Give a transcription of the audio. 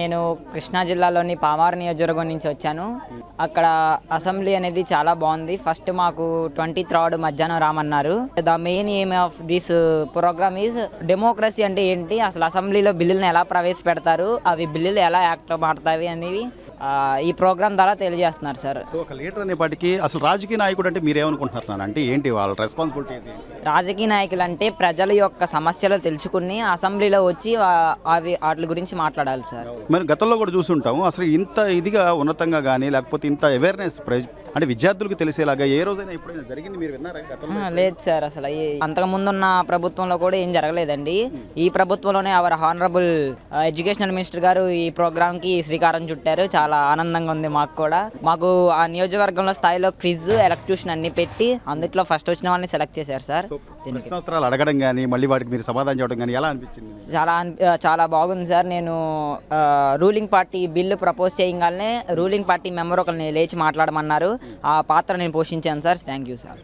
నేను కృష్ణా జిల్లాలోని పామారు నియోజకవర్గం నుంచి వచ్చాను. అక్కడ అసెంబ్లీ అనేది చాలా బాగుంది. ఫస్ట్ మాకు ట్వంటీ థర్డ్ మధ్యాహ్నం రామన్నారు. The main aim of this programme is democracy అంటే ఏంటి? అసలు అసెంబ్లీలో బిల్లులను ఎలా ప్రవేశపెడతారు? అవి బిల్లులు ఎలా యాక్ట్ మారుతాయి అనేవి ఈ ప్రోగ్రామ్ ద్వారా తెలియజేస్తున్నారు సార్. సో ఒక లీడర్ అనేపాటికి అసలు రాజకీయ నాయకుడు అంటే మీరేమనుకుంటున్నారు అంటే ఏంటి వాళ్ళ రెస్పాన్సిబిలిటీస్ ఏంటి? రాజకీయ నాయకులు అంటే ప్రజల యొక్క సమస్యలు తెలుసుకుని అసెంబ్లీలో వచ్చి వా- అవి వాటి గురించి మాట్లాడాలి సార్. మరి గతంలో కూడా చూసుంటాము. అసలు ఇంత ఇదిగా ఉన్నతంగా కానీ లేకపోతే ఇంత అవేర్నెస్ అంటే విద్యార్థులకు తెలిసేలాగా ఏ రోజైనా ఎప్పుడైనా జరిగింది? మీరు విన్నారా? గతంలో లేదు సార్ అసలు అంతకు ముందున్న ప్రభుత్వంలో కూడా ఏం జరగలేదండి. ఈ ప్రభుత్వంలోనే అవర్ హానరబుల్ ఎడ్యుకేషనల్ మినిస్టర్ గారు ఈ ప్రోగ్రామ్కి శ్రీకారం చుట్టారు. చాలా ఆనందంగా ఉంది మాకు కూడా. మాకు ఆ నియోజకవర్గంలో స్థాయిలో క్విజ్ ఎలక్ట్యూషన్ అన్ని పెట్టి అందుట్లో ఫస్ట్ వచ్చిన వాళ్ళని సెలెక్ట్ చేశారు సార్. ప్రశ్నోత్తరాలు అడగడం కానీ మళ్ళీ వాటికి మీరు సమాధానం చెప్పడం కానీ ఎలా అనిపించింది? చాలా చాలా బాగుంది సార్. నేను రూలింగ్ పార్టీ బిల్లు ప్రపోజ్ చేయగానే రూలింగ్ పార్టీ మెంబర్ ఒకరిని లేచి మాట్లాడమన్నారు. ఆ పాత్ర నేను పోషించాను సార్. Thank you sir.